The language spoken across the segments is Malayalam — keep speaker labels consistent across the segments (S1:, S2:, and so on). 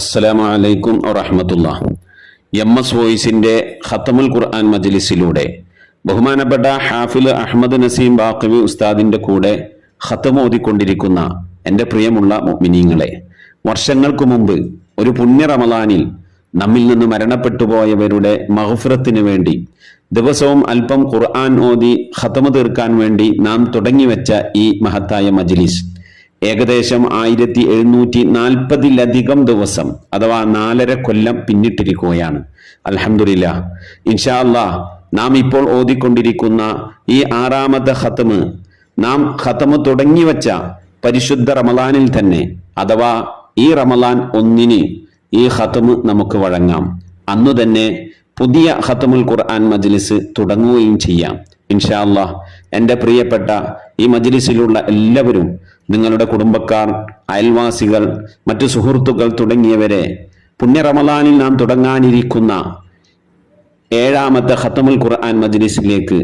S1: അസ്സലാമു അലൈക്കും വറഹമത്തുള്ള എം എസ് വോയിസിൻ്റെ ഖത്തമുൽ ഖുർആൻ മജലിസിലൂടെ ബഹുമാനപ്പെട്ട ഹാഫിൽ അഹമ്മദ് നസീം ബാക്കവി ഉസ്താദിൻ്റെ കൂടെ ഖത്തം ഓതിക്കൊണ്ടിരിക്കുന്ന എൻ്റെ പ്രിയമുള്ള മിനിങ്ങളെ വർഷങ്ങൾക്ക് മുമ്പ് ഒരു പുണ്യ റമലാനിൽ നമ്മിൽ നിന്ന് മരണപ്പെട്ടു പോയവരുടെ മഹഫുറത്തിന് വേണ്ടി ദിവസവും അല്പം ഖുർആൻ ഓതി ഖത്തമ് തീർക്കാൻ വേണ്ടി നാം തുടങ്ങിവെച്ച ഈ മഹത്തായ മജ്ലിസ് ഏകദേശം ആയിരത്തി എഴുന്നൂറ്റി നാൽപ്പതിലധികം ദിവസം അഥവാ നാലര കൊല്ലം പിന്നിട്ടിരിക്കുകയാണ് അലഹമില്ല ഇൻഷാ അല്ലാ നാം ഇപ്പോൾ ഓതിക്കൊണ്ടിരിക്കുന്ന ഈ ആറാമത്തെ ഹത്തമ് നാം ഹത്തമ് തുടങ്ങി വച്ച പരിശുദ്ധ റമലാനിൽ തന്നെ അഥവാ ഈ റമലാൻ ഒന്നിന് ഈ ഹത്തമ് നമുക്ക് വഴങ്ങാം അന്നു തന്നെ പുതിയ ഹത്തമുൽ ഖുർആൻ മജ്ലിസ് തുടങ്ങുകയും ചെയ്യാം ഇൻഷാ അല്ലാ എൻ്റെ പ്രിയപ്പെട്ട ഈ മജ്ലിസിലുള്ള എല്ലാവരും നിങ്ങളുടെ കുടുംബക്കാർ അയൽവാസികൾ മറ്റു സുഹൃത്തുക്കൾ തുടങ്ങിയവരെ പുണ്യ നാം തുടങ്ങാനിരിക്കുന്ന ഏഴാമത്തെ ഹത്തമുൽ ഖുർആൻ മജ്ലിസിലേക്ക്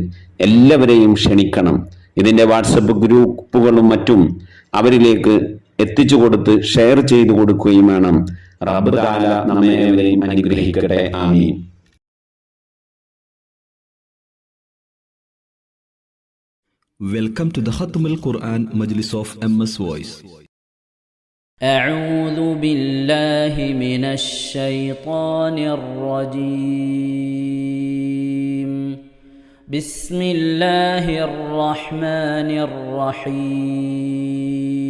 S1: എല്ലാവരെയും ക്ഷണിക്കണം ഇതിൻ്റെ വാട്സപ്പ് ഗ്രൂപ്പുകളും മറ്റും അവരിലേക്ക് എത്തിച്ചു കൊടുത്ത് ഷെയർ ചെയ്തു കൊടുക്കുകയും വേണം
S2: റബ്ബ് താല നമ്മെ അനുഗ്രഹിക്കട്ടെ ആമീൻ Welcome to the Khatm al-Quran Majlis of MS Voice. أعوذ بالله من الشيطان الرجيم بسم الله الرحمن الرحيم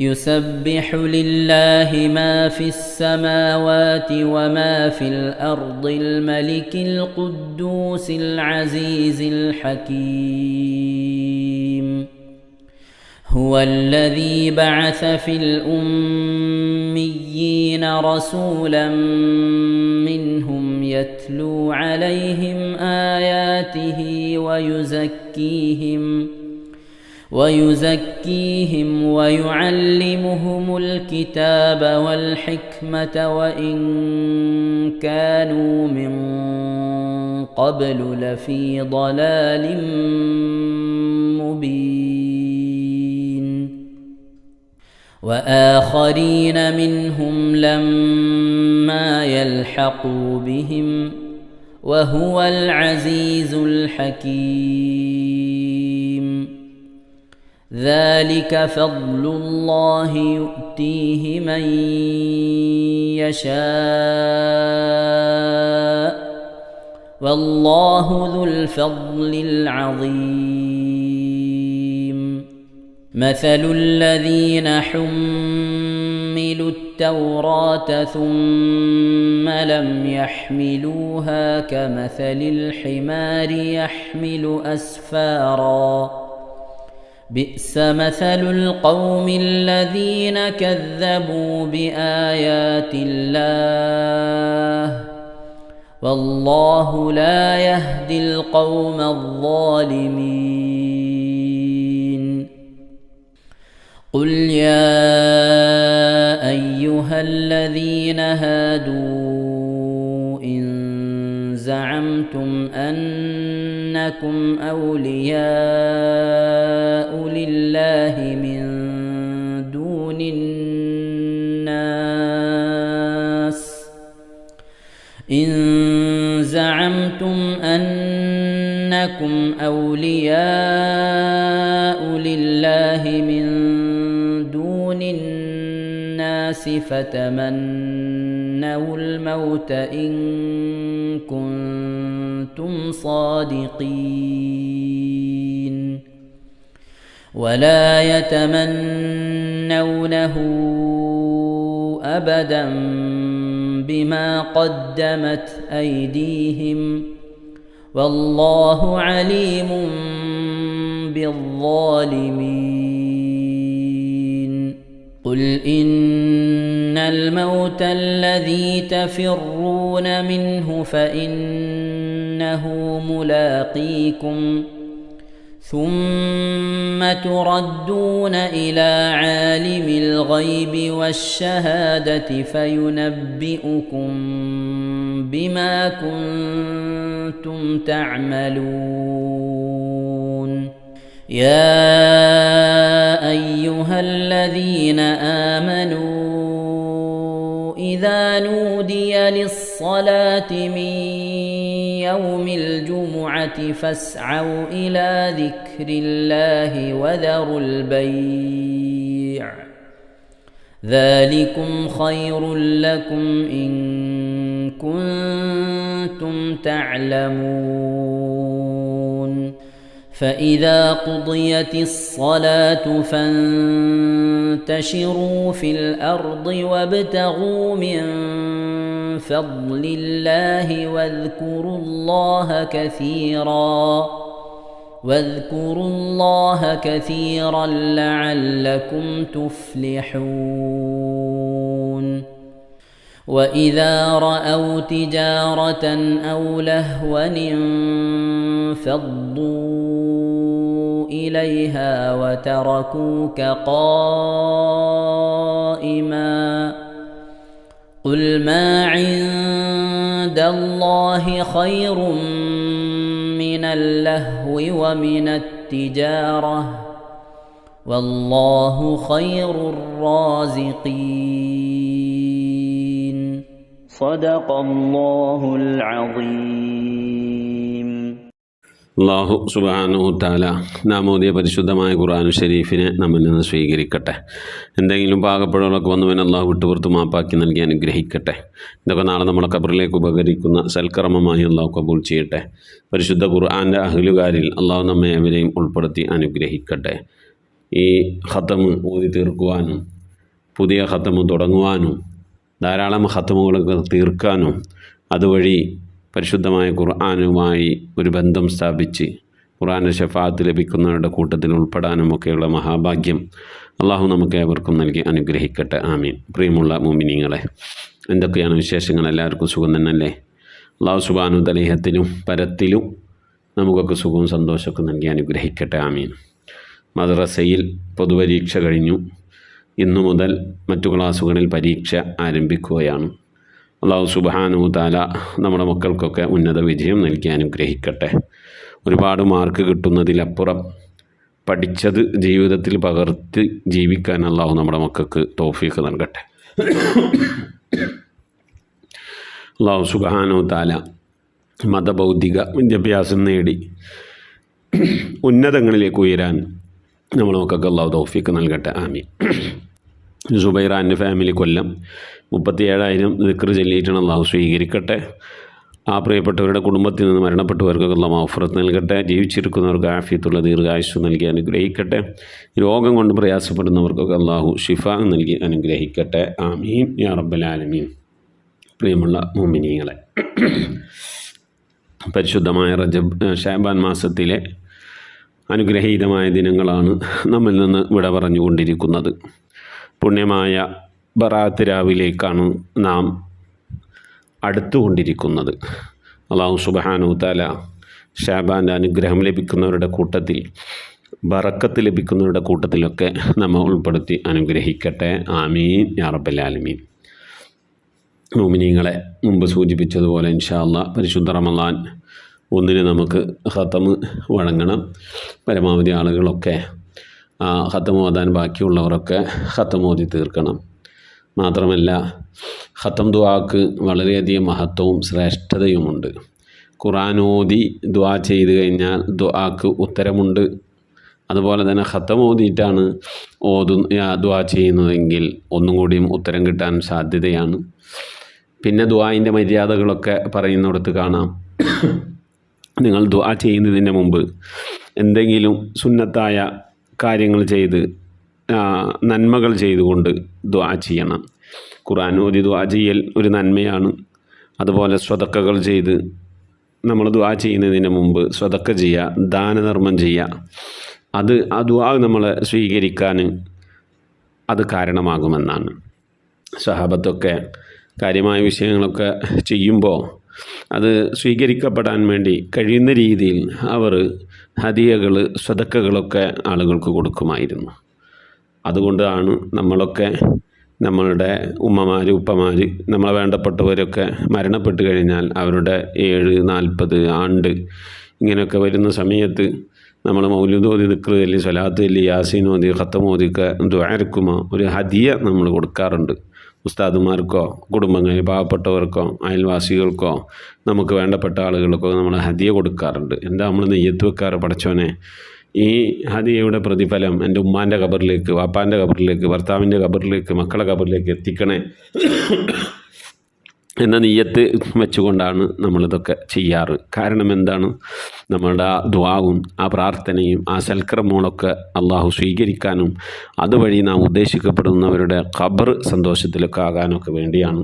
S2: يسبح لله ما في السماوات وما في الارض الملك القدوس العزيز الحكيم هو الذي بعث في الاميين رسولا منهم يتلو عليهم اياته ويزكيهم ويزكيهم ويعلمهم الكتاب والحكمه وان كانوا من قبل لفي ضلال مبين واخرين منهم لما يلحقوا بهم وهو العزيز الحكيم ذلك فضل الله يؤتيه من يشاء والله ذو الفضل العظيم مثل الذين حملوا التوراه ثم لم يحملوها كمثل الحمار يحمل اسفارا بئس مثل القوم الذين كذبوا بايات الله والله لا يهدي القوم الظالمين قل يا ايها الذين هادوا ان زعمتم ان إنكم أولياء لله من دون الناس إن زعمتم أنكم أولياء لله من دون الناس فتمنوا الموت إن كنتم صادقين ولا يتمنونه ابدا بما قدمت ايديهم والله عليم بالظالمين قل ان الموت الذي تفرون منه فان انه ملاقيكم ثم تردون الى عالم الغيب والشهاده فينبئكم بما كنتم تعملون يا ايها الذين امنوا اذا نودي للصلاه من يوم الجمعة فاسعوا إلى ذكر الله وذروا البيع
S3: ذلكم
S2: خير لكم إن كنتم تعلمون فإذا قضيت الصلاة فانتشروا في الأرض وابتغوا من فضل الله واذكروا الله كثيرا واذكروا الله كثيرا لعلكم تفلحون واذا راوا تجاره او لهوا انفضوا اليها وتركوك قائما قل ما عند الله خير من اللهو ومن التجاره والله خير الرازقين صدق الله العظيم
S4: അള്ളാഹു താല നാമോദിയ പരിശുദ്ധമായ ഖുർആാനു ഷെരീഫിനെ നമ്മിൽ നിന്ന് സ്വീകരിക്കട്ടെ എന്തെങ്കിലും പാകപ്പെടുകളൊക്കെ പിന്നെ അള്ളാഹു വിട്ടുപുറത്ത് മാപ്പാക്കി നൽകി അനുഗ്രഹിക്കട്ടെ ഇതൊക്കെ നാളെ നമ്മളെ കബറിലേക്ക് ഉപകരിക്കുന്ന സൽക്കർമ്മമായി അള്ളാഹു കബൂൾ ചെയ്യട്ടെ പരിശുദ്ധ ഖുർആാൻ്റെ അഹലുകാരിൽ അള്ളാഹു നമ്മെ അവരെയും ഉൾപ്പെടുത്തി അനുഗ്രഹിക്കട്ടെ ഈ ഹത്തമ് ഊതി തീർക്കുവാനും പുതിയ ഹത്തമ് തുടങ്ങുവാനും ധാരാളം ഹത്തമുകളൊക്കെ തീർക്കാനും അതുവഴി പരിശുദ്ധമായ ഖുർആാനുമായി ഒരു ബന്ധം സ്ഥാപിച്ച് ഖുർആാൻ്റെ ഷഫാത്ത് ലഭിക്കുന്നവരുടെ കൂട്ടത്തിൽ ഒക്കെയുള്ള മഹാഭാഗ്യം അള്ളാഹു നമുക്ക് ഏവർക്കും നൽകി അനുഗ്രഹിക്കട്ടെ ആമീൻ പ്രിയമുള്ള മോമിനിങ്ങളെ എന്തൊക്കെയാണ് വിശേഷങ്ങൾ എല്ലാവർക്കും സുഖം തന്നെയല്ലേ അള്ളാഹു സുബാനു തലേഹത്തിനും പരത്തിലും നമുക്കൊക്കെ സുഖവും സന്തോഷമൊക്കെ നൽകി അനുഗ്രഹിക്കട്ടെ ആമീൻ മദ്രസയിൽ പൊതുപരീക്ഷ കഴിഞ്ഞു ഇന്നു മുതൽ മറ്റു ക്ലാസ്സുകളിൽ പരീക്ഷ ആരംഭിക്കുകയാണ് അള്ളാഹു സുബാനു താല നമ്മുടെ മക്കൾക്കൊക്കെ ഉന്നത വിജയം നൽകി അനുഗ്രഹിക്കട്ടെ ഒരുപാട് മാർക്ക് കിട്ടുന്നതിലപ്പുറം പഠിച്ചത് ജീവിതത്തിൽ പകർത്തി ജീവിക്കാൻ അള്ളാഹു നമ്മുടെ മക്കൾക്ക് തോഫീക്ക് നൽകട്ടെ അള്ളാഹു സുബാനു താല മതബൗദ്ധിക വിദ്യാഭ്യാസം നേടി ഉന്നതങ്ങളിലേക്ക് ഉയരാൻ നമ്മുടെ മക്കൾക്ക് അള്ളാഹു തോഫിക്ക് നൽകട്ടെ ആമീൻ സുബൈർ ഫാമിലി കൊല്ലം മുപ്പത്തി ഏഴായിരം ദിക്കർ ചെല്ലിയിട്ടാണ് അള്ളാഹു സ്വീകരിക്കട്ടെ ആ പ്രിയപ്പെട്ടവരുടെ കുടുംബത്തിൽ നിന്ന് മരണപ്പെട്ടവർക്കൊക്കെ ഉള്ള മൗഫറത്ത് നൽകട്ടെ ജീവിച്ചിരിക്കുന്നവർക്ക് ആഫിയത്തുള്ള ദീർഘായുസ് നൽകി അനുഗ്രഹിക്കട്ടെ രോഗം കൊണ്ട് പ്രയാസപ്പെടുന്നവർക്കൊക്കെ അള്ളാഹു ഷിഫ നൽകി അനുഗ്രഹിക്കട്ടെ ആമീൻ യാ റബ്ബലാലമീൻ പ്രിയമുള്ള മോമിനിയങ്ങളെ പരിശുദ്ധമായ റജബ് ഷാബാൻ മാസത്തിലെ അനുഗ്രഹീതമായ ദിനങ്ങളാണ് നമ്മിൽ നിന്ന് വിട പറഞ്ഞുകൊണ്ടിരിക്കുന്നത് പുണ്യമായ ബറാത്ത് രാവിലേക്കാണ് നാം അടുത്തുകൊണ്ടിരിക്കുന്നത് അള്ളാഹു താല ഷാബാൻ്റെ അനുഗ്രഹം ലഭിക്കുന്നവരുടെ കൂട്ടത്തിൽ ബറക്കത്ത് ലഭിക്കുന്നവരുടെ കൂട്ടത്തിലൊക്കെ നമ്മൾ ഉൾപ്പെടുത്തി അനുഗ്രഹിക്കട്ടെ ആമീൻ യാറബലാലമീൻ മോമിനിങ്ങളെ മുമ്പ് സൂചിപ്പിച്ചതുപോലെ ഇൻഷാല്ല പരിശുദ്ധ റമലാൻ ഒന്നിന് നമുക്ക് ഹത്തമ് വഴങ്ങണം പരമാവധി ആളുകളൊക്കെ ഹത്തം ഓതാൻ ബാക്കിയുള്ളവരൊക്കെ ഹത്തം ഓതി തീർക്കണം മാത്രമല്ല ഹത്തം ദുവാക്ക് വളരെയധികം മഹത്വവും ശ്രേഷ്ഠതയുമുണ്ട് ഖുറാനോതി ദുവാ ചെയ്ത് കഴിഞ്ഞാൽ ദുആക്ക് ഉത്തരമുണ്ട് അതുപോലെ തന്നെ ഹത്തം ഓതിയിട്ടാണ് ഓതു ദുവാ ചെയ്യുന്നതെങ്കിൽ ഒന്നും കൂടിയും ഉത്തരം കിട്ടാൻ സാധ്യതയാണ് പിന്നെ ദുആൻ്റെ മര്യാദകളൊക്കെ പറയുന്നിടത്ത് കാണാം നിങ്ങൾ ദുആ ചെയ്യുന്നതിന് മുമ്പ് എന്തെങ്കിലും സുന്നത്തായ കാര്യങ്ങൾ ചെയ്ത് നന്മകൾ ചെയ്തുകൊണ്ട് ദ്വാ ചെയ്യണം ഖുറാൻ ഒരു ദ്വാ ചെയ്യൽ ഒരു നന്മയാണ് അതുപോലെ സ്വതക്കകൾ ചെയ്ത് നമ്മൾ ദ്വാ ചെയ്യുന്നതിന് മുമ്പ് സ്വതക്ക ചെയ്യുക ദാനധർമ്മം ചെയ്യുക അത് ആ ദ്വാ നമ്മളെ സ്വീകരിക്കാൻ അത് കാരണമാകുമെന്നാണ് സഹാബത്തൊക്കെ കാര്യമായ വിഷയങ്ങളൊക്കെ ചെയ്യുമ്പോൾ അത് സ്വീകരിക്കപ്പെടാൻ വേണ്ടി കഴിയുന്ന രീതിയിൽ അവർ ഹദിയകൾ സ്വതക്കകളൊക്കെ ആളുകൾക്ക് കൊടുക്കുമായിരുന്നു അതുകൊണ്ടാണ് നമ്മളൊക്കെ നമ്മളുടെ ഉമ്മമാർ ഉപ്പമാർ നമ്മളെ വേണ്ടപ്പെട്ടവരൊക്കെ മരണപ്പെട്ട് കഴിഞ്ഞാൽ അവരുടെ ഏഴ് നാൽപ്പത് ആണ്ട് ഇങ്ങനെയൊക്കെ വരുന്ന സമയത്ത് നമ്മൾ മൗലുദോതി ദിക്ർ അല്ലെങ്കിൽ സ്വലാത്ത് അല്ലെങ്കിൽ യാസീൻ മോദി ഖത്തമോദിക്ക് ദ്വാരക്കുമ ഒരു ഹദിയ നമ്മൾ കൊടുക്കാറുണ്ട് ഉസ്താദുമാർക്കോ കുടുംബങ്ങളിൽ പാവപ്പെട്ടവർക്കോ അയൽവാസികൾക്കോ നമുക്ക് വേണ്ടപ്പെട്ട ആളുകൾക്കോ നമ്മൾ ഹദിയ കൊടുക്കാറുണ്ട് എന്താ നമ്മൾ നെയ്യത്ത് വെക്കാറ് പടച്ചോനെ ഈ ഹദിയയുടെ പ്രതിഫലം എൻ്റെ ഉമ്മാൻ്റെ കബറിലേക്ക് വാപ്പാൻ്റെ കബറിലേക്ക് ഭർത്താവിൻ്റെ കബറിലേക്ക് മക്കളെ കബറിലേക്ക് എത്തിക്കണേ എന്ന നീയത്ത് വെച്ചുകൊണ്ടാണ് നമ്മളിതൊക്കെ ചെയ്യാറ് കാരണം എന്താണ് നമ്മളുടെ ആ ദ്വാവും ആ പ്രാർത്ഥനയും ആ സൽക്രമങ്ങളൊക്കെ അള്ളാഹു സ്വീകരിക്കാനും അതുവഴി നാം ഉദ്ദേശിക്കപ്പെടുന്നവരുടെ ഖബർ സന്തോഷത്തിലൊക്കെ ആകാനൊക്കെ വേണ്ടിയാണ്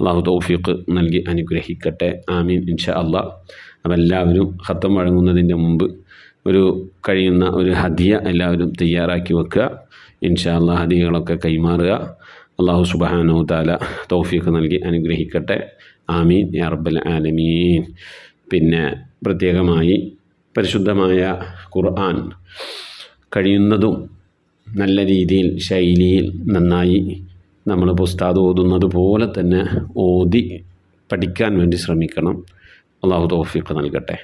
S4: അള്ളാഹു തൗഫീഖ് നൽകി അനുഗ്രഹിക്കട്ടെ ആമീൻ ഇൻഷാ അള്ളാഹ് അപ്പം എല്ലാവരും ഹത്തം വഴങ്ങുന്നതിൻ്റെ മുമ്പ് ഒരു കഴിയുന്ന ഒരു ഹദിയ എല്ലാവരും തയ്യാറാക്കി വെക്കുക ഇൻഷാ അള്ളാഹ് ഹദിയകളൊക്കെ കൈമാറുക അള്ളാഹു സുബാനോ താല തൗഫീഖ് നൽകി അനുഗ്രഹിക്കട്ടെ ആമീൻ അറബൽ ആലമീൻ പിന്നെ പ്രത്യേകമായി പരിശുദ്ധമായ ഖുർആൻ കഴിയുന്നതും നല്ല രീതിയിൽ ശൈലിയിൽ നന്നായി നമ്മൾ പുസ്താദ് ഓതുന്നത് പോലെ തന്നെ ഓതി പഠിക്കാൻ വേണ്ടി ശ്രമിക്കണം അള്ളാഹു തോഫിക്ക് നൽകട്ടെ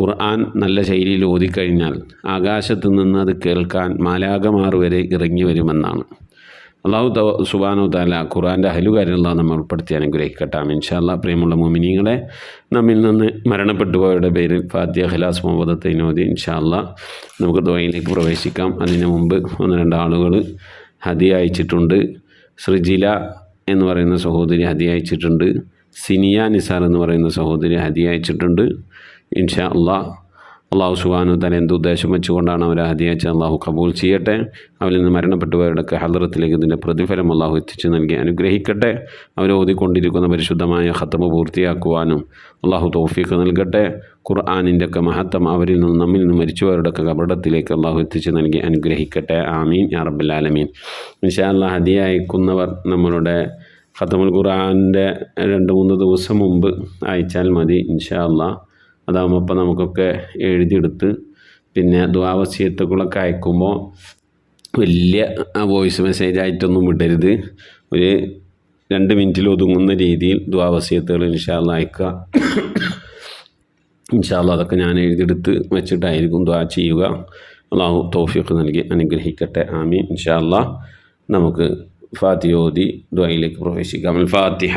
S4: ഖുർആൻ നല്ല ശൈലിയിൽ ഓതിക്കഴിഞ്ഞാൽ ആകാശത്ത് നിന്ന് അത് കേൾക്കാൻ മാലാകമാർ വരെ ഇറങ്ങി വരുമെന്നാണ് അള്ളാഹു സുബാനു താല ഖുറാൻ്റെ അഹലുകാരിൽ നമ്മൾ ഉൾപ്പെടുത്തി അനുഗ്രഹിക്കട്ടെ ഇൻഷാല്ല പ്രിയമുള്ള മോമിനിങ്ങളെ നമ്മിൽ നിന്ന് മരണപ്പെട്ടു പോയവരുടെ പേരിൽ ഫാദ്യ ഖലാസ് മുഹമ്മദത്തെ തൈനോദി ഇൻഷാല്ല നമുക്ക് ദുബായിലേക്ക് പ്രവേശിക്കാം അതിന് മുമ്പ് ഒന്ന് രണ്ട് ആളുകൾ ഹതി അയച്ചിട്ടുണ്ട് സൃജില എന്ന് പറയുന്ന സഹോദരി ഹതി അയച്ചിട്ടുണ്ട് സിനിയ നിസാർ എന്ന് പറയുന്ന സഹോദരി ഹതി അയച്ചിട്ടുണ്ട് ഇൻഷാ അള്ളാഹ് അള്ളാഹു സുബാനുദ്ദാൻ എന്ത് ഉദ്ദേശം വെച്ചുകൊണ്ടാണ് അവരെ ഹദിയച്ച് അള്ളാഹു കബൂൽ ചെയ്യട്ടെ അവരിൽ നിന്ന് മരണപ്പെട്ടുപോയവരുടെ ഹദറത്തിലേക്ക് ഇതിൻ്റെ പ്രതിഫലം അള്ളാഹു എത്തിച്ചു നൽകി അനുഗ്രഹിക്കട്ടെ അവർ ഓതിക്കൊണ്ടിരിക്കുന്ന പരിശുദ്ധമായ ഹത്തമ പൂർത്തിയാക്കുവാനും അള്ളാഹു തോഫിക്ക് നൽകട്ടെ ഒക്കെ മഹത്വം അവരിൽ നിന്ന് നമ്മിൽ നിന്ന് ഒക്കെ കപടത്തിലേക്ക് അള്ളാഹു എത്തിച്ചു നൽകി അനുഗ്രഹിക്കട്ടെ ആമീൻ അറബുല്ലാലമീൻ ഇൻഷാ അള്ളാഹ് ഹദിയ അയക്കുന്നവർ നമ്മളുടെ ഖത്തമുൽ ഖുർആാനിൻ്റെ രണ്ട് മൂന്ന് ദിവസം മുമ്പ് അയച്ചാൽ മതി ഇൻഷാ അള്ളാഹ് അതാകുമ്പോൾ അപ്പോൾ നമുക്കൊക്കെ എഴുതിയെടുത്ത് പിന്നെ ദ്വാവസ്യത്തുക്കളൊക്കെ അയക്കുമ്പോൾ വലിയ വോയിസ് മെസ്സേജ് ആയിട്ടൊന്നും വിടരുത് ഒരു രണ്ട് മിനിറ്റിൽ ഒതുങ്ങുന്ന രീതിയിൽ ദ്വാവസ്യത്തുകൾ ഇൻഷാല്ല അയക്കുക ഇൻഷാല്ല അതൊക്കെ ഞാൻ എഴുതിയെടുത്ത് വെച്ചിട്ടായിരിക്കും ദ്വാ ചെയ്യുക അള്ളാഹു തോഫിയൊക്കെ നൽകി അനുഗ്രഹിക്കട്ടെ ആമീൻ ഇൻഷാല്ല നമുക്ക് ഫാത്തിയോതി ദ്വായിലേക്ക് പ്രവേശിക്കാം ഫാത്തിഹ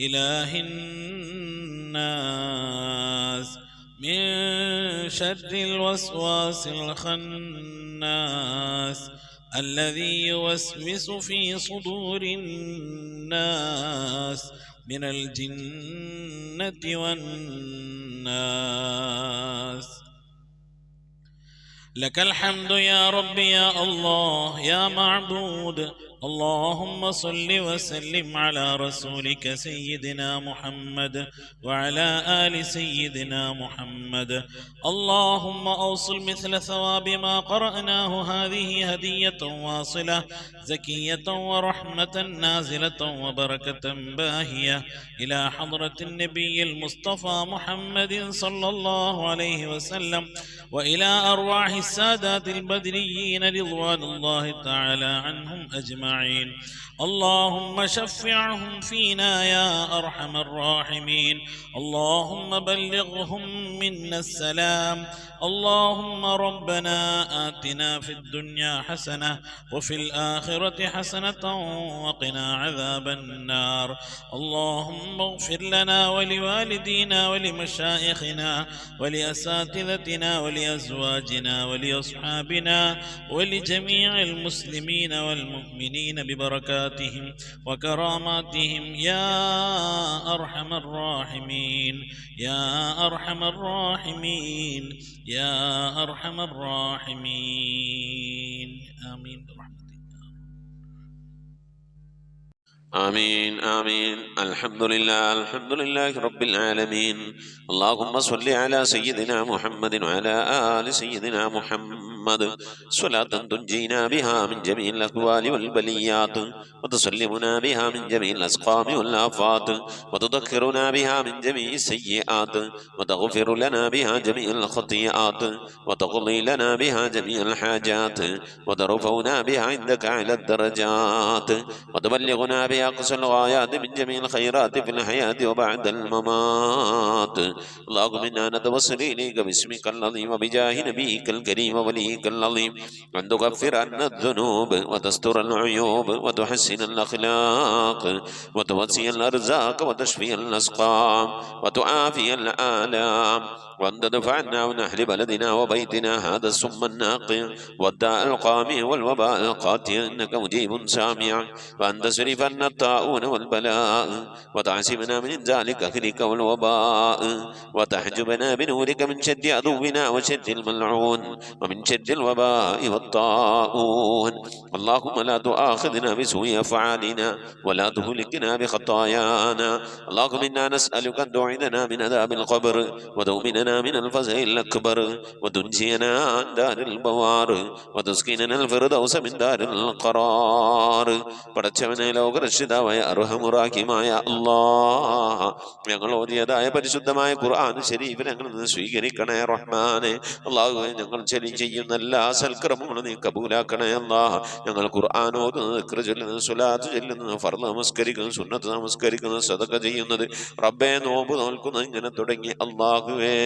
S3: إله الناس من شر الوسواس الخناس الذي يوسوس في صدور الناس من الجنة والناس لك الحمد يا رب يا الله يا معبود اللهم صل وسلم على رسولك سيدنا محمد وعلى آل سيدنا محمد اللهم أوصل مثل ثواب ما قرأناه هذه هدية واصلة زكية ورحمة نازلة وبركة باهية إلى حضرة النبي المصطفى محمد صلى الله عليه وسلم وإلى أرواح السادات البدريين رضوان الله تعالى عنهم أجمعين اللهم شفعهم فينا يا أرحم الراحمين اللهم بلغهم منا السلام اللهم ربنا آتنا في الدنيا حسنة وفي الآخرة حسنة وقنا عذاب النار اللهم اغفر لنا ولوالدينا ولمشائخنا ولأساتذتنا ولأساتذتنا ولأزواجنا ولأصحابنا ولجميع المسلمين والمؤمنين ببركاتهم وكراماتهم يا أرحم الراحمين يا أرحم الراحمين يا أرحم الراحمين آمين برحمة
S5: آمين آمين الحمد لله الحمد لله رب العالمين اللهم صل على سيدنا محمد وعلى آل سيدنا محمد صلاة تنجينا بها من جميع الأقوال والبليات وتسلمنا بها من جميع الأسقام والآفات وتذكرنا بها من جميع السيئات وتغفر لنا بها جميع الخطيئات وتقضي لنا بها جميع الحاجات وترفعنا بها عندك على الدرجات وتبلغنا بها أقصى الغايات من جميع الخيرات في الحياة وبعد الممات اللهم إنا نتوسل إليك باسمك العظيم وبجاه نبيك الكريم وليك العظيم أن تغفر عنا الذنوب وتستر العيوب وتحسن الأخلاق وتوسي الأرزاق وتشفي الأسقام وتعافي الآلام وأن تدفعنا عن أهل بلدنا وبيتنا هذا السم الناقع والداء القامع والوباء القاتل إنك مجيب سامع وأن تصرف عنا الطاعون والبلاء وتعصمنا من ذلك أهلك والوباء وتحجبنا بنورك من شد عدونا وشد الملعون ومن شد الوباء والطاعون اللهم لا تؤاخذنا بسوء أفعالنا ولا تهلكنا بخطايانا اللهم إنا نسألك أن تعيدنا من عذاب القبر وتؤمننا من الفزع الأكبر وتنجينا عن دار البوار وتسكننا الفردوس من دار القرار പടച്ചവനെ ലോകരക്ഷ പരിശുദ്ധമായ അർഹമുറാക്കിയുമായ അള്ളാ ഞങ്ങൾ ഓതിയതായ പരിശുദ്ധമായ ഖുർആൻ ശരീഫ് ഞങ്ങൾ നിന്ന് സ്വീകരിക്കണേ റഹ്മാനെ അള്ളാഹു ഞങ്ങൾ ശരി ചെയ്യുന്ന എല്ലാ സൽക്രമങ്ങളും നീ കബൂലാക്കണേ അള്ളാഹ ഞങ്ങൾ ഖുർആൻ ഓതുന്നത് ചൊല്ലുന്നത് സുലാത്ത് ചൊല്ലുന്നത് ഫർദ് നമസ്കരിക്കുന്നത് സുന്നത്ത് നമസ്കരിക്കുന്നത് സതക ചെയ്യുന്നത് റബ്ബെ നോമ്പ് നോൽക്കുന്നത് ഇങ്ങനെ തുടങ്ങി അള്ളാഹുവേ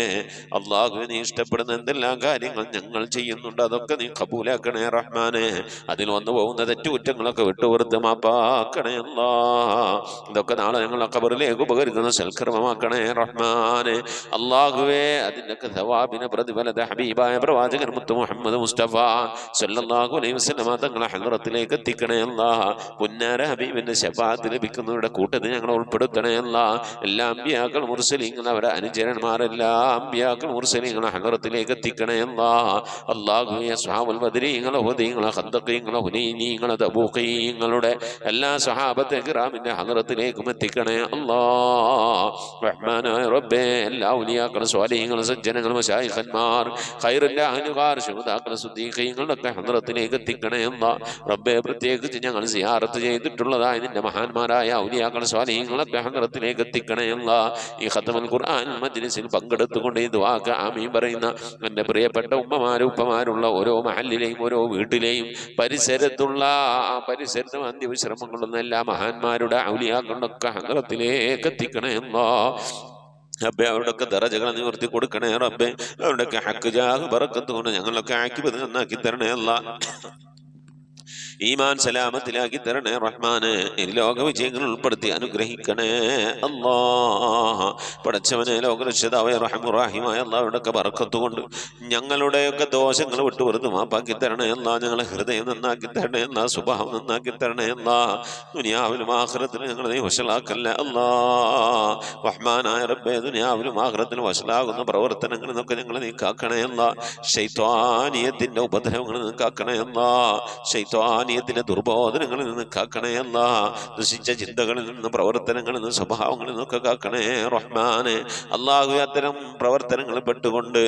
S5: അള്ളാഹുവെ നീ ഇഷ്ടപ്പെടുന്ന എന്തെല്ലാം കാര്യങ്ങൾ ഞങ്ങൾ ചെയ്യുന്നുണ്ട് അതൊക്കെ നീ കബൂലാക്കണേ റഹ്മാനെ അതിൽ വന്നു പോകുന്ന തെറ്റുകുറ്റങ്ങളൊക്കെ വിട്ടുപുറത്ത് മാപ്പാക്കണേ ഇതൊക്കെ നാളെ ഞങ്ങളെ കബറിലേക്ക് ഉപകരിക്കുന്ന സൽക്കർമ്മമാക്കണേ റഹ്മാനെ അള്ളാഹുവേ അതിൻ്റെയൊക്കെ സവാബിന് പ്രതിഫലത ഹബീബായ പ്രവാചകൻ മുത്തു മുഹമ്മദ് മുസ്തഫ സല്ലാഹു അലൈഹി വസ്ലമ തങ്ങളെ ഹലറത്തിലേക്ക് എത്തിക്കണേ അല്ലാ പുന്നാര ഹബീബിൻ്റെ ശബാത്ത് ലഭിക്കുന്നവരുടെ കൂട്ടത്തിൽ ഞങ്ങളെ ഉൾപ്പെടുത്തണേ അല്ല എല്ലാ അമ്പ്യാക്കൾ മുർസലിങ്ങൾ അവരെ അനുചരന്മാരെല്ലാ അമ്പ്യാക്കൾ മുർസലിങ്ങളെ ഹലറത്തിലേക്ക് എത്തിക്കണേ അല്ലാ അള്ളാഹുയെ സ്വാമുൽ ബദരിങ്ങളെ ഹുദീങ്ങളെ ഹന്തക്കീങ്ങളെ ഹുനീനീങ്ങളെ തബൂക്കീങ്ങളുടെ എല്ലാ സഹാബ സഹാബത്തെ ഗ്രാമിന്റെ ഹദ്രത്തിലേക്കും എത്തിക്കണേ അല്ലാ റഹ്മാനായ റബ്ബേ എല്ലാ ഉലിയാക്കളും സ്വാലിഹ്യങ്ങളും സജ്ജനങ്ങളും ശായിഖന്മാർ ഖൈറിന്റെ അനുകാർ ശുഹദാക്കളും സുദ്ദീഖ്യങ്ങളുടെയൊക്കെ ഹദ്രത്തിലേക്ക് എത്തിക്കണേ അല്ലാ റബ്ബേ പ്രത്യേകിച്ച് ഞങ്ങൾ സിയാറത്ത് ചെയ്തിട്ടുള്ളതായ നിന്റെ മഹാന്മാരായ ഔലിയാക്കൾ സ്വാലിഹ്യങ്ങളൊക്കെ ഹദ്രത്തിലേക്ക് എത്തിക്കണേ അല്ലാ ഈ ഖത്തമുൽ ഖുർആൻ മജ്ലിസിൽ പങ്കെടുത്തുകൊണ്ട് ഈ ദുവാക്ക് ആമീൻ പറയുന്ന എൻ്റെ പ്രിയപ്പെട്ട ഉമ്മമാരും ഉപ്പമാരുള്ള ഓരോ മഹലിലെയും ഓരോ വീട്ടിലെയും പരിസരത്തുള്ള ആ പരിസരത്തും അന്ത്യവിശ്രമം എല്ലാ മഹാന്മാരുടെ ഔലിയാക്കളുടെ അങ്കലത്തിലേക്ക് എത്തിക്കണേ എന്നോ റബ്ബെ അവരുടെയൊക്കെ ദറജകൾ നിവർത്തി കൊടുക്കണേ റബ്ബെ അവരുടെയൊക്കെ ഹക്ക് ജാഹ് പറക്കത്തുകൊണ്ട് ഞങ്ങളൊക്കെ ആക്കി നന്നാക്കി തരണേ അല്ല ഈമാൻ സലാമത്തിലാക്കി തരണേ റഹ്മാന് ലോക വിജയങ്ങൾ ഉൾപ്പെടുത്തി അനുഗ്രഹിക്കണേ അല്ലാ പടച്ചവനെ ലോകരക്ഷിതാവെ റഹമുറാഹിമായ അള്ളാഹുടൊക്കെ പറക്കത്തുകൊണ്ട് ഞങ്ങളുടെയൊക്കെ ദോഷങ്ങൾ വിട്ടുവരുന്നു മാപ്പാക്കി തരണേ അല്ലാ ഞങ്ങളെ ഹൃദയം നന്നാക്കി തരണേ അല്ലാ സ്വഭാവം നന്നാക്കി തരണേ അല്ലാ ദുനിയാവിലും ആഹ്റത്തിലും ഞങ്ങളെ നീ വശലാക്കല്ല അല്ലാ റഹ്മാനായ റബ്ബേ ദുനിയാവിലും ആഹ്റത്തിലും വശലാകുന്ന പ്രവർത്തനങ്ങളിൽ നിന്നൊക്കെ ഞങ്ങളെ നീ കാക്കണേ അല്ലാ ഷെയ്ത്വാനിയത്തിൻ്റെ ഉപദ്രവങ്ങളിൽ നിന്ന് കാക്കണേ അല്ലാ ഷെയ്ത്വാൻ ഷെയ്ത്താനീയത്തിലെ ദുർബോധനങ്ങളിൽ നിന്ന് കാക്കണേ അല്ലാ ദുഷിച്ച ചിന്തകളിൽ നിന്ന് പ്രവർത്തനങ്ങളിൽ നിന്ന് സ്വഭാവങ്ങളിൽ നിന്നൊക്കെ കാക്കണേ റഹ്മാനെ അള്ളാഹു അത്തരം പ്രവർത്തനങ്ങൾ പെട്ടുകൊണ്ട്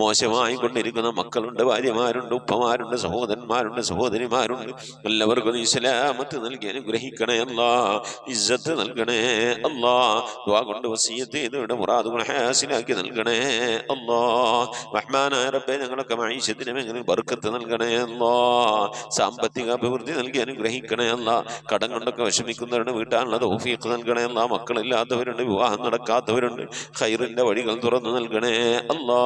S5: മോശമായി കൊണ്ടിരിക്കുന്ന മക്കളുണ്ട് ഭാര്യമാരുണ്ട് ഉപ്പമാരുണ്ട് സഹോദരന്മാരുണ്ട് സഹോദരിമാരുണ്ട് എല്ലാവർക്കും ഇസ്ലാമത്ത് നൽകി അനുഗ്രഹിക്കണേ അല്ലാ ഇജ്ജത്ത് നൽകണേ അല്ലാ ദുവാ കൊണ്ട് വസീയത്ത് ചെയ്തവരുടെ മുറാദ് ഗുണഹാസിലാക്കി നൽകണേ അല്ലാ റഹ്മാനായ റബ്ബെ ഞങ്ങളൊക്കെ മൈഷത്തിനും എങ്ങനെ ബർക്കത്ത് നൽകണേ അല്ലാ സാമ്പത്തിക അഭിവൃദ്ധി നൽകി അനുഗ്രഹിക്കണേ അല്ല കടം കൊണ്ടൊക്കെ വിഷമിക്കുന്നവരുണ്ട് വീട്ടാനുള്ളത് തൗഫീഖ് നൽകണേ അല്ല മക്കളില്ലാത്തവരുണ്ട് വിവാഹം നടക്കാത്തവരുണ്ട് ഖൈറിന്റെ വഴികൾ തുറന്നു നൽകണേ അല്ലാ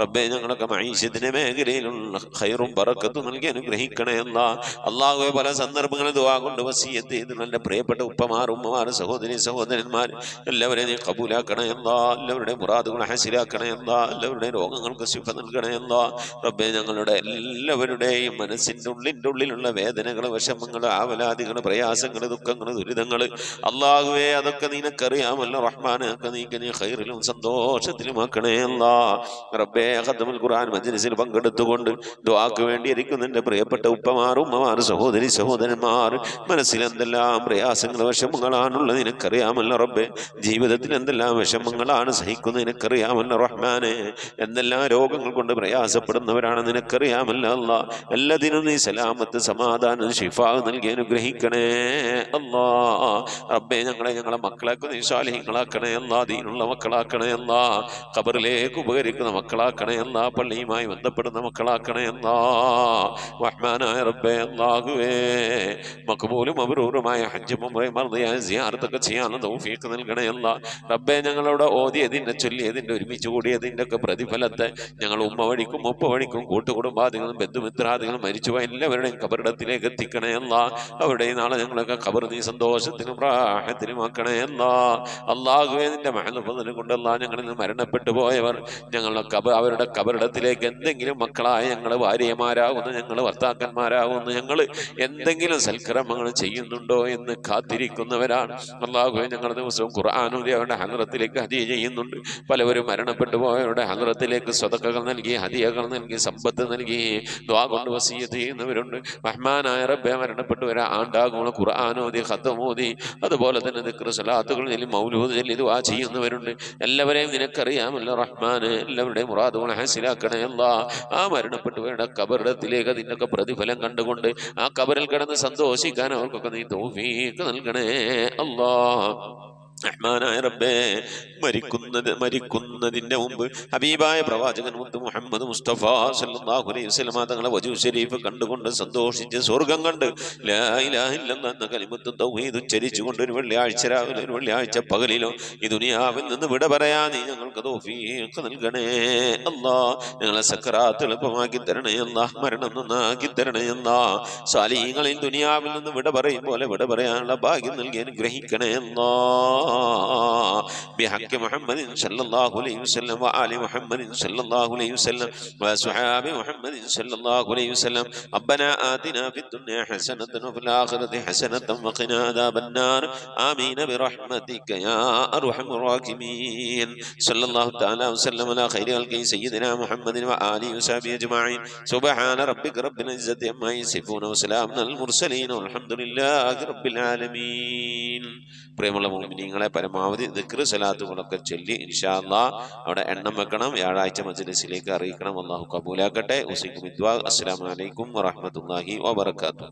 S5: റബ്ബെ ഞങ്ങളൊക്കെ മൈഷ്യത്തിന്റെ മേഖലയിലുള്ള ഖൈറും പറക്കത്തും നൽകി അനുഗ്രഹിക്കണേ അല്ല പല സന്ദർഭങ്ങളിൽ ദുവാ കൊണ്ട് വസീയത്ത് ചെയ്ത് നല്ല പ്രിയപ്പെട്ട ഉപ്പമാർ ഉമ്മമാർ സഹോദരി സഹോദരന്മാർ എല്ലാവരെയും നീ കബൂലാക്കണേ എന്താ എല്ലാവരുടെയും മുറാദുകൾ ഹസിലാക്കണേ എന്താ എല്ലാവരുടെയും രോഗങ്ങൾക്ക് ശുഭ നൽകണേ എന്താ റബ്ബെ ഞങ്ങളുടെ എല്ലാവരുടെയും മനസ്സിൻ്റെ ഉള്ളിൻ്റെ ഉള്ളിൽ ജീവിതത്തിലുള്ള വേദനകൾ വിഷമങ്ങൾ ആവലാദികള് പ്രയാസങ്ങൾ ദുഃഖങ്ങൾ ദുരിതങ്ങൾ അള്ളാഹുവേ അതൊക്കെ നിനക്കറിയാമല്ലോ റഹ്മാൻ ഒക്കെ നീക്ക് നീ ഹൈറിലും സന്തോഷത്തിലും ആക്കണേ അല്ലാ റബ്ബേ ഖദ്മൽ ഖുർആൻ മജ്ലിസിൽ പങ്കെടുത്തുകൊണ്ട് ദുആക്ക് വേണ്ടി ഇരിക്കുന്ന എൻ്റെ പ്രിയപ്പെട്ട ഉപ്പമാർ ഉമ്മമാർ സഹോദരി സഹോദരന്മാർ മനസ്സിൽ എന്തെല്ലാം പ്രയാസങ്ങൾ വിഷമങ്ങളാണുള്ളത് നിനക്കറിയാമല്ലോ റബ്ബേ ജീവിതത്തിൽ എന്തെല്ലാം വിഷമങ്ങളാണ് സഹിക്കുന്നത് നിനക്കറിയാമല്ലോ റഹ്മാനെ എന്തെല്ലാം രോഗങ്ങൾ കൊണ്ട് പ്രയാസപ്പെടുന്നവരാണ് നിനക്കറിയാമല്ലോ അല്ല എല്ലാത്തിനും നീ സലാമത്ത് സമാധാനം ഷിഫാവ് നൽകി അനുഗ്രഹിക്കണേ അല്ലാ റബ്ബെ ഞങ്ങളെ ഞങ്ങളെ മക്കളാക്കി നീ സാലിഹ്യങ്ങളാക്കണേ അല്ലാ ദീനുള്ള മക്കളാക്കണേ അല്ലാ ഖബറിലേക്ക് ഉപകരിക്കുന്ന മക്കളാക്കണേ അല്ലാ പള്ളിയുമായി ബന്ധപ്പെടുന്ന മക്കളാക്കണേ അല്ലാ റഹ്മാനായ റബ്ബെ അല്ലാഹുവേ മക്ബൂലും അബറൂറുമായ ഹജ്ജ് മുംബൈ മർദ്ദയായ സിയാർത്തൊക്കെ ചെയ്യാനുള്ള തൗഫീഖ് നൽകണേ അല്ലാ റബ്ബെ ഞങ്ങളോട് ഓതിയതിൻ്റെ ചൊല്ലിയതിൻ്റെ ഒരുമിച്ച് കൂടിയതിൻ്റെ ഒക്കെ പ്രതിഫലത്തെ ഞങ്ങൾ ഉമ്മ വഴിക്കും ഉപ്പ വഴിക്കും കൂട്ടുകുടുംബാദികളും ബന്ധുമിത്രാദികളും മരിച്ചുപോയ എല്ലാവരുടെയും കബറിടത്തിലേക്ക് എത്തിക്കണേ അല്ല അവിടെ നാളെ ഞങ്ങളൊക്കെ കബർ നീ സന്തോഷത്തിനും പ്രാഹത്തിനുമാക്കണേ അല്ല അള്ളാഹുവേ നിന്റെ മഹലഫതിനെ കൊണ്ടല്ല ഞങ്ങളിൽ നിന്ന് മരണപ്പെട്ടു പോയവർ ഞങ്ങളുടെ കബ അവരുടെ കബറിടത്തിലേക്ക് എന്തെങ്കിലും മക്കളായ ഞങ്ങൾ ഭാര്യമാരാകുന്നു ഞങ്ങൾ ഭർത്താക്കന്മാരാകുന്നു ഞങ്ങൾ എന്തെങ്കിലും സൽക്രമങ്ങൾ ചെയ്യുന്നുണ്ടോ എന്ന് കാത്തിരിക്കുന്നവരാണ് അള്ളാഹുവെ ഞങ്ങളുടെ ദിവസവും ഖുർആാനുദി അവരുടെ ഹനറത്തിലേക്ക് ഹതിയ ചെയ്യുന്നുണ്ട് പലവരും മരണപ്പെട്ടു പോയവരുടെ ഹനറത്തിലേക്ക് സ്വതക്കകൾ നൽകി ഹതിയകൾ നൽകി സമ്പത്ത് നൽകി ദ്വാ കൊണ്ട് വസീയത്ത് ചെയ്യുന്നവരുണ്ട് റഹ്മാനായ റബ്ബെ മരണപ്പെട്ടു വരാ ആണ്ടാകുന്ന ഖുർആാനോദി ഹത്തമോദി അതുപോലെ തന്നെ ദിക്ര സലാത്തുകൾ മൗലൂദ് ചെല്ലി ആ ചെയ്യുന്നവരുണ്ട് എല്ലാവരെയും നിനക്കറിയാമല്ലോ റഹ്മാന് എല്ലാവരുടെയും മുറാദുകൾ ഹാസിലാക്കണേ അല്ലാ ആ മരണപ്പെട്ടു വരുന്ന കബറിടത്തിലേക്ക് നിന്നൊക്കെ പ്രതിഫലം കണ്ടുകൊണ്ട് ആ കബറിൽ കിടന്ന് സന്തോഷിക്കാൻ അവർക്കൊക്കെ നീ തോഫീക്ക് നൽകണേ അല്ലാ റഹ്മാനായ റബ്ബേ മരിക്കുന്നത് മരിക്കുന്നതിന്റെ മുമ്പ് ഹബീബായ പ്രവാചകൻ മുത്ത് മുഹമ്മദ് മുസ്തഫ സല്ലല്ലാഹു അലൈഹി വസല്ലമ തങ്ങളെ വജു ഷരീഫ് കണ്ടുകൊണ്ട് സന്തോഷിച്ച് സ്വർഗം കണ്ട് ലാ ഇലാഹ ഇല്ലല്ലാഹ് എന്ന കലിമത്ത് തൗഹീദ് ഉച്ചരിച്ചുകൊണ്ട് ഒരു വെള്ളിയാഴ്ച രാവിലെ ഒരു വെള്ളിയാഴ്ച പകലിലോ ഈ ദുനിയാവിൽ നിന്ന് വിട പറയാ നീ ഞങ്ങൾക്ക് തൗഫീഖ് നൽകണേ അല്ലാ ഞങ്ങളെ സക്കറാത്ത് എളുപ്പമാക്കി തരണേ അല്ലാ മരണം നന്നാക്കി തരണേ അല്ലാ സാലിഹീങ്ങളിൽ ദുനിയാവിൽ നിന്ന് വിട പറയും പോലെ വിട പറയാനുള്ള ഭാഗ്യം നൽകി അനുഗ്രഹിക്കണേ അല്ലാ بحق محمد صلى الله عليه وسلم وآل محمد صلى الله عليه وسلم وصحاب محمد صلى الله عليه وسلم ربنا آتنا في الدنيا حسنة وفي الآخرة حسنة وقنا عذاب النار آمين برحمتك يا أرحم الراحمين صلى الله تعالى وسلم على خير خلقه سيدنا محمد وآله وصحبه أجمعين سبحان ربك رب العزة عما يصفون وسلام على المرسلين والحمد لله رب العالمين بريم الله مؤمنين നിങ്ങളെ പരമാവധി നിക്റ് സലാത്തുകളൊക്കെ ചൊല്ലി ഇൻഷാല്ല അവിടെ എണ്ണം വെക്കണം വ്യാഴാഴ്ച മജ്ലിസിലേക്ക് അറിയിക്കണം അള്ളാഹു കബൂലാക്കട്ടെ ഉസിഖും ഇദ്വാ അസ്സാം വലൈക്കും വറഹമത്തല്ലാഹി വാബർക്കാത്തു